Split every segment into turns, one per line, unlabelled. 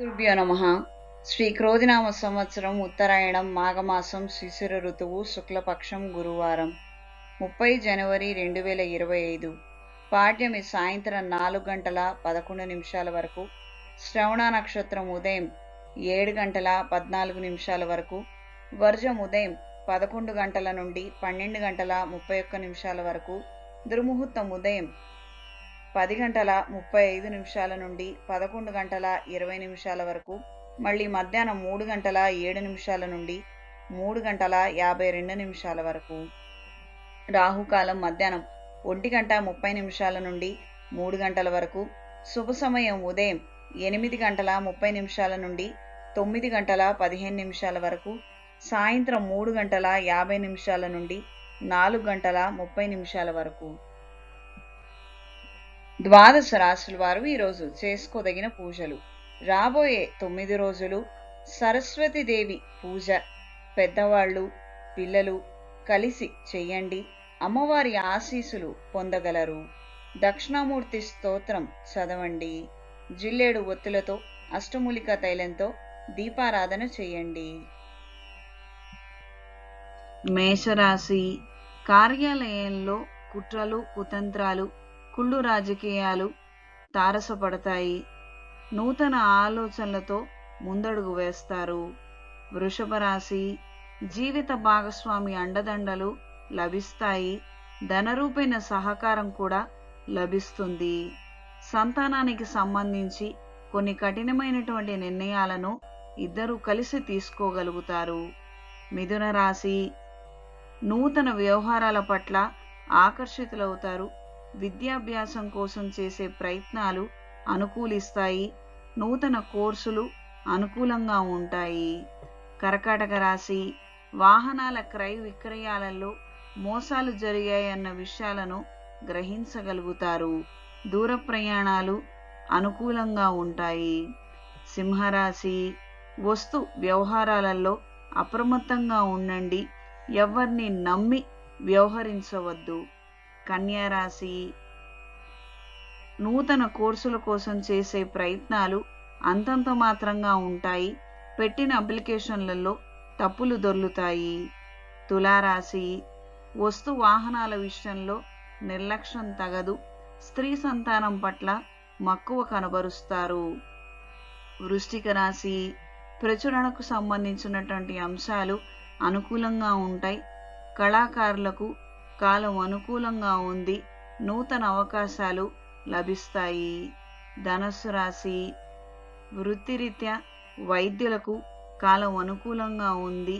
గురుభ్యో నమ. శ్రీ క్రోధినామ సంవత్సరం ఉత్తరాయణం మాఘమాసం శిశిర ఋతువు శుక్లపక్షం గురువారం. ముప్పై జనవరి రెండు వేల ఇరవై ఐదు. పాఠ్యమి సాయంత్రం నాలుగు గంటల పదకొండు నిమిషాల వరకు. శ్రవణ నక్షత్రం ఉదయం ఏడు గంటల పద్నాలుగు నిమిషాల వరకు. వర్జం ఉదయం పదకొండు గంటల నుండి పన్నెండు గంటల ముప్పై ఒక్క నిమిషాల వరకు. దుర్ముహూర్తం ఉదయం పది గంటల ముప్పై ఐదు నిమిషాల నుండి పదకొండు గంటల ఇరవై నిమిషాల వరకు మళ్ళీ మధ్యాహ్నం మూడు గంటల ఏడు నిమిషాల నుండి మూడు గంటల యాభై రెండు నిమిషాల వరకు. రాహుకాలం మధ్యాహ్నం ఒంటి గంట ముప్పై నిమిషాల నుండి మూడు గంటల వరకు శుభ సమయం ఉదయం ఎనిమిది గంటల ముప్పై నిమిషాల నుండి తొమ్మిది గంటల పదిహేను నిమిషాల వరకు సాయంత్రం మూడు గంటల యాభై నిమిషాల నుండి నాలుగు గంటల ముప్పై నిమిషాల వరకు. ద్వాదశ రాశుల వారు ఈరోజు చేసుకోదగిన పూజలు. రాబోయే తొమ్మిది రోజులు సరస్వతీదేవి పూజ. పెద్దవాళ్ళు పిల్లలు కలిసి చెయ్యండి. అమ్మవారి ఆశీస్సులు పొందగలరు. దక్షిణామూర్తి స్తోత్రం చదవండి. జిల్లేడు ఒత్తులతో అష్టమూలిక తైలంతో దీపారాధన చేయండి మేషరాశి కార్యాలయంలో కుట్రలు కుతంత్రాలు కుళ్ళు రాజకీయాలు తారసపడతాయి. నూతన ఆలోచనలతో ముందడుగు వేస్తారు. వృషభ రాశి జీవిత భాగస్వామి అండదండలు లభిస్తాయి. ధనరూపైన సహకారం కూడా లభిస్తుంది. సంతానానికి సంబంధించి కొన్ని కఠినమైనటువంటి నిర్ణయాలను ఇద్దరూ కలిసి తీసుకోగలుగుతారు. మిథున రాశి నూతన వ్యవహారాల పట్ల ఆకర్షితులవుతారు. విద్యాభ్యాసం కోసం చేసే ప్రయత్నాలు అనుకూలిస్తాయి. నూతన కోర్సులు అనుకూలంగా ఉంటాయి. కర్కాటక రాశి వాహనాల క్రయ విక్రయాలలో మోసాలు జరిగాయన్న విషయాలను గ్రహించగలుగుతారు. దూర ప్రయాణాలు అనుకూలంగా ఉంటాయి. సింహరాశి వస్తు వ్యవహారాలలో అప్రమత్తంగా ఉండండి. ఎవరిని నమ్మి వ్యవహరించవద్దు. కన్యారాశి. నూతన కోర్సుల కోసం చేసే ప్రయత్నాలు అంతంత మాత్రంగా ఉంటాయి. పెట్టిన అప్లికేషన్లలో తప్పులు దొర్లుతాయి. తులారాశి. వస్తు వాహనాల విషయంలో నిర్లక్ష్యం తగదు. స్త్రీ సంతానం పట్ల మక్కువ కనబరుస్తారు. వృష్టిక రాశి. ప్రచురణకు సంబంధించినటువంటి అంశాలు అనుకూలంగా ఉంటాయి. కళాకారులకు కాలం అనుకూలంగా ఉంది. నూతన అవకాశాలు లభిస్తాయి. ధనస్సు రాశి వృత్తిరీత్యా వైద్యులకు కాలం అనుకూలంగా ఉంది.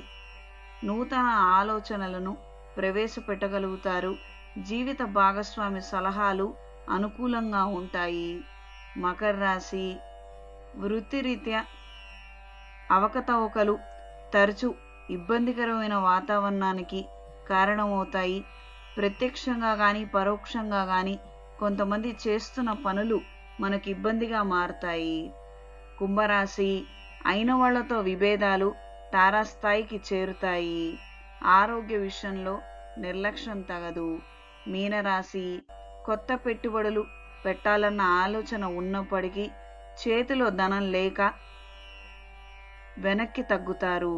నూతన ఆలోచనలను ప్రవేశపెట్టగలుగుతారు. జీవిత భాగస్వామి సలహాలు అనుకూలంగా ఉంటాయి. మకర రాశి వృత్తిరీత్యా అవకతవకలు తరచు ఇబ్బందికరమైన వాతావరణానికి కారణమవుతాయి. ప్రత్యక్షంగా కానీ పరోక్షంగా కానీ కొంతమంది చేస్తున్న పనులు మనకు ఇబ్బందిగా మారతాయి. కుంభరాశి అయిన వాళ్ళతో విభేదాలు తారాస్థాయికి చేరుతాయి. ఆరోగ్య విషయంలో నిర్లక్ష్యం తగదు. మీనరాశి కొత్త పెట్టుబడులు పెట్టాలన్న ఆలోచన ఉన్నప్పటికీ చేతిలో ధనం లేక వెనక్కి తగ్గుతారు.